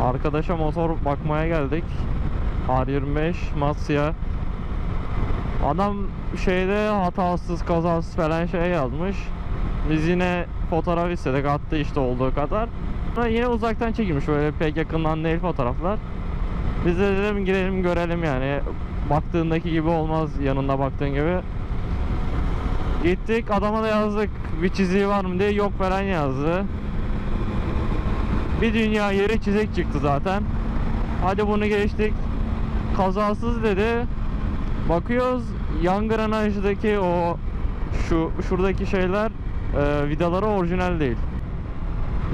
Arkadaşa motor bakmaya geldik. R25 Matsuya. Adam şeyde hatasız kazasız falan şey yazmış. Biz yine fotoğraf istedik attı işte olduğu kadar. Sonra yine uzaktan çekilmiş böyle pek yakından değil fotoğraflar. Biz de dedim girelim görelim yani. Baktığındaki gibi olmaz yanında baktığın gibi. Gittik adama da yazdık bir çiziği var mı diye yok falan yazdı. Bir dünya yeri çizik çıktı zaten. Hadi bunu geçtik. Kazasız dedi. Bakıyoruz yan granajdaki o şu şuradaki şeyler e, vidaları orijinal değil.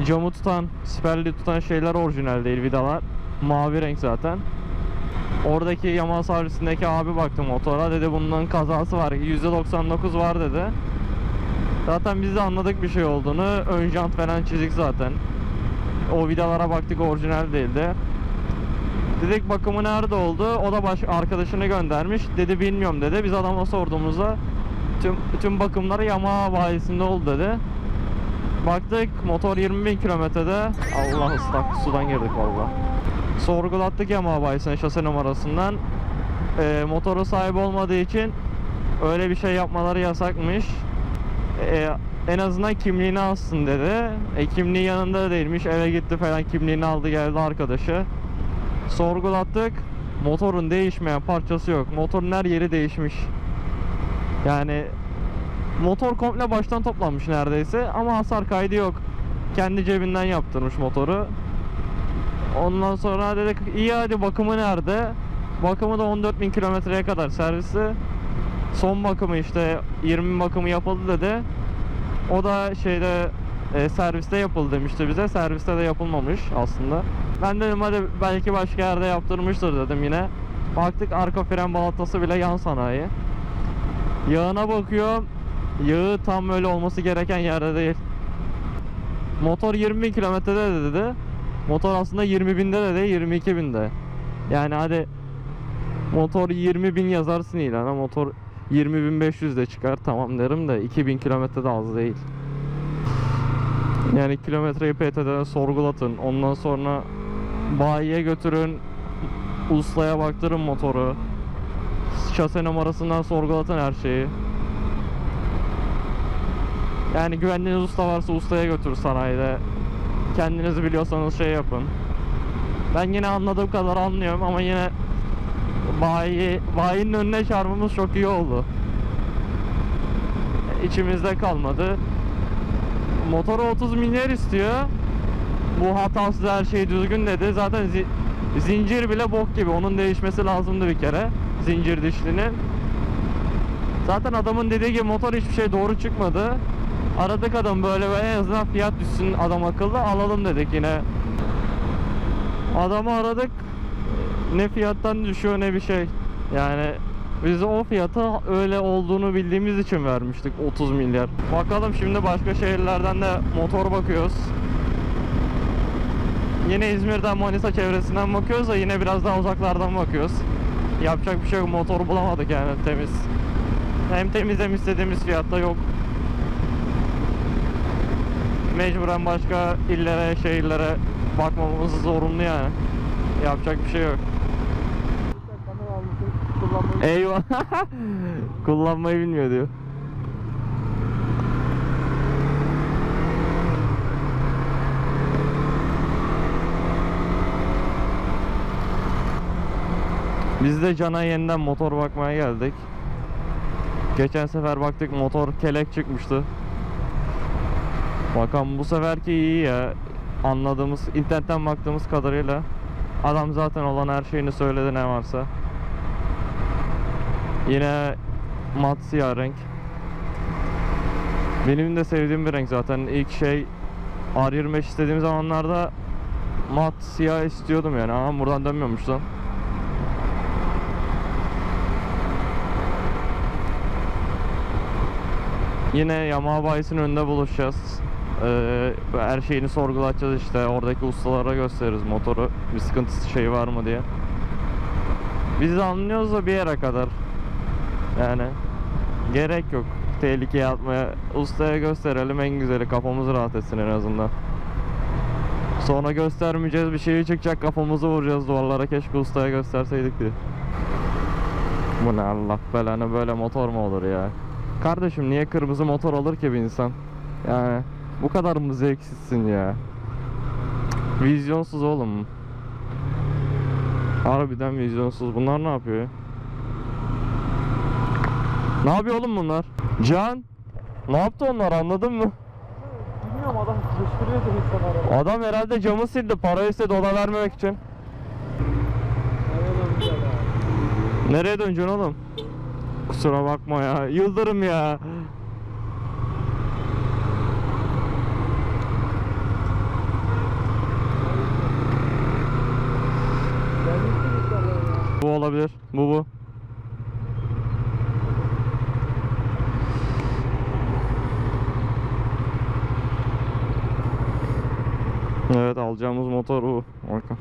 Camı tutan, siperli tutan şeyler orijinal değil vidalar. Mavi renk zaten. Oradaki Yamaha servisindeki abi baktı motora dedi bunun kazası var %99 var dedi. Zaten biz de anladık bir şey olduğunu. Ön jant falan çizik zaten. O vidalara baktık orijinal değildi. Dedik bakımı nerede oldu? O da baş arkadaşını göndermiş. Dedi bilmiyorum dedi. Biz adama sorduğumuzda tüm tüm bakımları Yamaha bayisinde oldu dedi. Baktık motor 20 bin kilometrede. Allah ıslak sudan girdik valla. Sorgulattık Yamaha bayisine şase numarasından. Ee, motoru sahibi olmadığı için öyle bir şey yapmaları yasakmış. Ee, en azından kimliğini alsın dedi. E, kimliği yanında değilmiş. Eve gitti falan kimliğini aldı geldi arkadaşı. Sorgulattık. Motorun değişmeyen parçası yok. Motorun her yeri değişmiş. Yani motor komple baştan toplanmış neredeyse ama hasar kaydı yok. Kendi cebinden yaptırmış motoru. Ondan sonra dedik iyi hadi bakımı nerede? Bakımı da 14.000 kilometreye kadar servisi. Son bakımı işte 20 bakımı yapıldı dedi. O da şeyde e, serviste yapıldı demişti bize. Serviste de yapılmamış aslında. Ben dedim hadi belki başka yerde yaptırmıştır dedim yine. Baktık arka fren balatası bile yan sanayi. Yağına bakıyor. Yağı tam öyle olması gereken yerde değil. Motor 20 bin kilometrede de dedi. Motor aslında 20 binde de değil 22 binde. Yani hadi motor 20 bin yazarsın ilana motor 20.500 de çıkar tamam derim de 2000 kilometre de az değil. Yani kilometreyi PTT'den sorgulatın. Ondan sonra bayiye götürün. Ustaya baktırın motoru. Şase numarasından sorgulatın her şeyi. Yani güvendiğiniz usta varsa ustaya götür sanayide. Kendiniz biliyorsanız şey yapın. Ben yine anladığım kadar anlıyorum ama yine bayi, bayinin önüne çarpmamız çok iyi oldu. İçimizde kalmadı. Motoru 30 milyar istiyor. Bu hatasız her şey düzgün dedi. Zaten zi- zincir bile bok gibi. Onun değişmesi lazımdı bir kere. Zincir dişlinin. Zaten adamın dediği gibi motor hiçbir şey doğru çıkmadı. Aradık adam böyle ve en azından fiyat düşsün adam akıllı alalım dedik yine. Adamı aradık ne fiyattan düşüyor ne bir şey. Yani biz o fiyata öyle olduğunu bildiğimiz için vermiştik 30 milyar. Bakalım şimdi başka şehirlerden de motor bakıyoruz. Yine İzmir'den Manisa çevresinden bakıyoruz da yine biraz daha uzaklardan bakıyoruz. Yapacak bir şey yok motor bulamadık yani temiz. Hem temiz hem istediğimiz fiyatta yok. Mecburen başka illere, şehirlere bakmamız zorunlu yani. Yapacak bir şey yok. Eyvah. Kullanmayı bilmiyor diyor. Biz de Can'a yeniden motor bakmaya geldik. Geçen sefer baktık motor kelek çıkmıştı. Bakalım bu seferki iyi ya. Anladığımız, internetten baktığımız kadarıyla adam zaten olan her şeyini söyledi ne varsa. Yine mat siyah renk. Benim de sevdiğim bir renk zaten. İlk şey R25 istediğim zamanlarda mat siyah istiyordum yani ama buradan dönmüyormuş. Yine Yamaha bayisinin önünde buluşacağız. Ee, her şeyini sorgulatacağız işte. Oradaki ustalara gösteririz motoru. Bir sıkıntısı şey var mı diye. Biz anlıyoruz da bir yere kadar. Yani gerek yok tehlikeye atmaya. Ustaya gösterelim en güzeli kafamız rahat etsin en azından. Sonra göstermeyeceğiz bir şey çıkacak kafamızı vuracağız duvarlara keşke ustaya gösterseydik diye. Bu ne Allah belanı böyle motor mu olur ya? Kardeşim niye kırmızı motor alır ki bir insan? Yani bu kadar mı zevksizsin ya? Vizyonsuz oğlum. Harbiden vizyonsuz. Bunlar ne yapıyor ya? Ne yapıyor oğlum bunlar? Can! Ne yaptı onlar anladın mı? Bilmiyorum adam koşturuyordu insan araba. Adam herhalde camı sildi. Para istedi ona vermemek için. Nereye döneceksin oğlum? Kusura bakma ya. Yıldırım ya. Gelmişsin inşallah ya. Bu olabilir. Bu bu. Evet alacağımız motor bu. Bakın.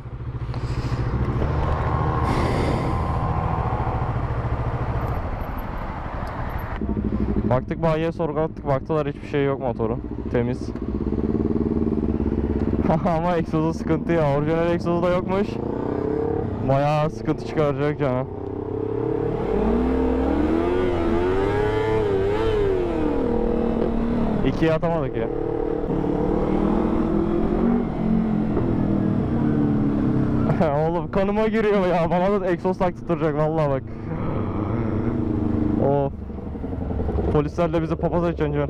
Baktık bayiye sorgulattık baktılar hiçbir şey yok motoru. Temiz. Ama egzozu sıkıntı ya. Orijinal egzozu da yokmuş. Bayağı sıkıntı çıkaracak canım. İkiye atamadık ya. Oğlum kanıma giriyor ya. Bana da egzoz taktıracak vallahi bak. Of. Polislerle bizi papaz edeceksin can.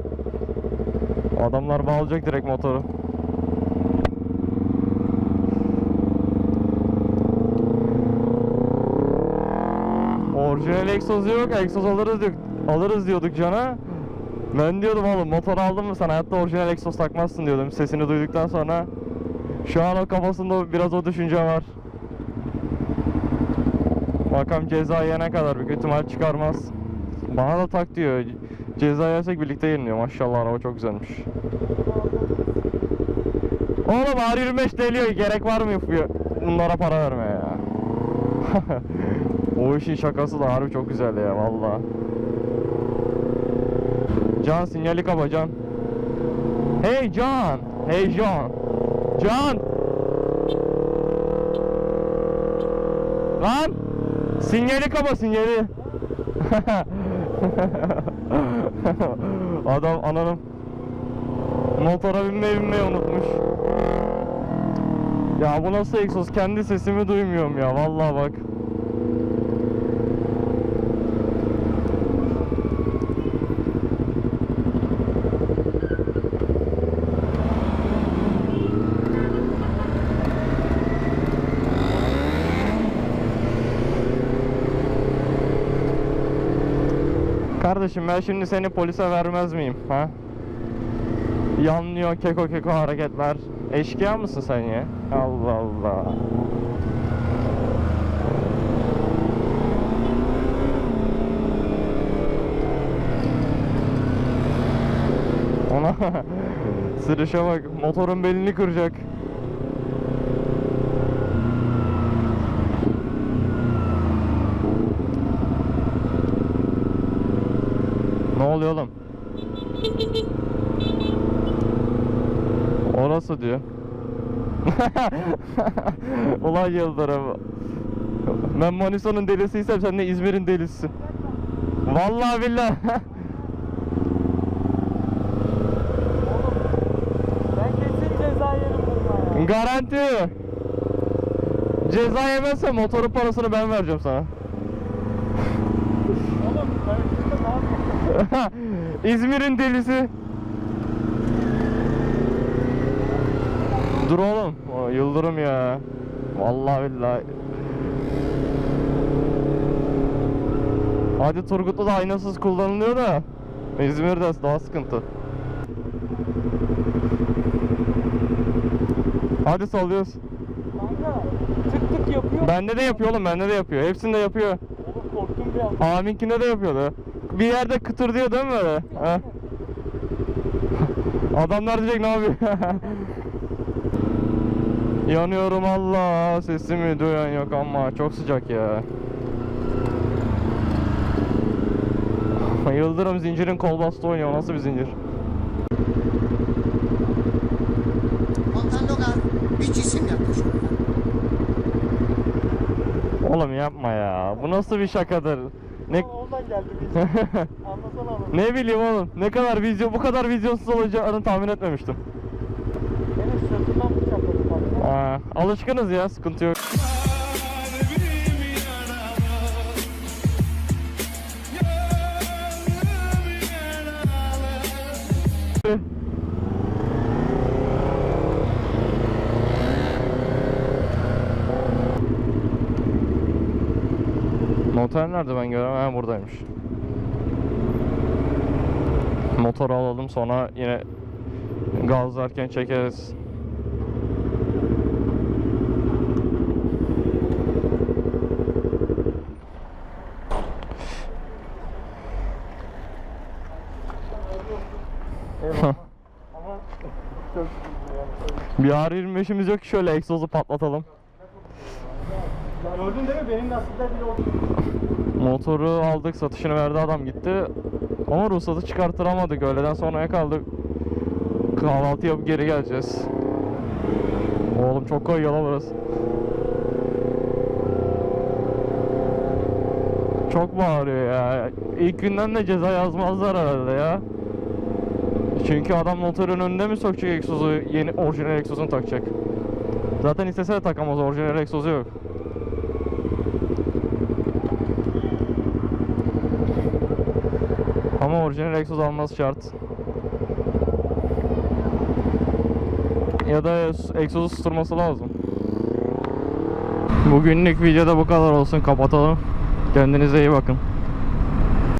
Adamlar bağlayacak direkt motoru. Orijinal egzoz yok. Egzoz alırız diyorduk, alırız diyorduk cana. Ben diyordum oğlum motor aldın mı sen hayatta orijinal egzoz takmazsın diyordum sesini duyduktan sonra. Şu an o kafasında biraz o düşünce var. Bakalım ceza yene kadar büyük ihtimal çıkarmaz. Bana da tak diyor. Ceza yersek birlikte yeniliyor. Maşallah araba çok güzelmiş. Oğlum R25 deliyor. Gerek var mı? Bunlara para vermeye ya. o işin şakası da harbi çok güzel ya valla. Can sinyali kapa Can. Hey Can. Hey Can. Can. Lan. Sinyali kapa sinyali. Adam ananım motora binmeyi binmeyi unutmuş. Ya bu nasıl egzoz? Kendi sesimi duymuyorum ya vallahi bak. Kardeşim ben şimdi seni polise vermez miyim ha? Yanlıyor keko keko hareketler. Eşkıya mısın sen ya? Allah Allah. Ona sırışa bak motorun belini kıracak. Ne oluyor oğlum? Orası diyor. Ulan Yıldırım. Ben Manisa'nın delisiysem sen de İzmir'in delisisin. Vallahi billahi. Garanti. Ceza yemezsen motorun parasını ben vereceğim sana. Oğlum ben şimdi ne yapayım? İzmir'in delisi. Dur oğlum. O Yıldırım ya. Vallahi billahi. Hadi Turgutlu da aynasız kullanılıyor da. İzmir'de daha sıkıntı. Hadi sallıyoruz. Kanka tık tık yapıyor. Bende de yapıyor oğlum bende de yapıyor. Hepsinde yapıyor. Oğlum korktum bir an. Aminkinde de yapıyordu. Bir yerde kıtır diyor değil mi böyle? Ha? Adamlar diyecek ne yapıyor? Yanıyorum Allah sesimi duyan yok ama çok sıcak ya. Yıldırım zincirin kol bastı oynuyor nasıl bir zincir? Contando gas. Oğlum yapma ya. Bu nasıl bir şakadır? Ne Oradan geldi biz. Anlasana onu. ne bileyim oğlum. Ne kadar vizyon bu kadar vizyonsuz olacağını tahmin etmemiştim. Beni sırtından bıçakladı. Aa, alışkınız ya sıkıntı yok. Motor nerede ben göremem. Ha, buradaymış. Motoru alalım sonra yine gazlarken çekeriz. Bir R25'imiz yok ki şöyle egzozu patlatalım. Gördün değil mi? Benim lastikler bile oldu. Motoru aldık satışını verdi adam gitti. Ama ruhsatı çıkartıramadık öğleden sonraya kaldık. Kahvaltı yapıp geri geleceğiz. Oğlum çok koyuyor lan burası. Çok bağırıyor ya. İlk günden de ceza yazmazlar herhalde ya. Çünkü adam motorun önünde mi sokacak egzozu, yeni orijinal egzozunu takacak. Zaten istese de takamaz, orijinal egzozu yok. Ama orijinal egzoz alması şart. Ya da egzozu susturması lazım. Bugünlük videoda bu kadar olsun. Kapatalım. Kendinize iyi bakın.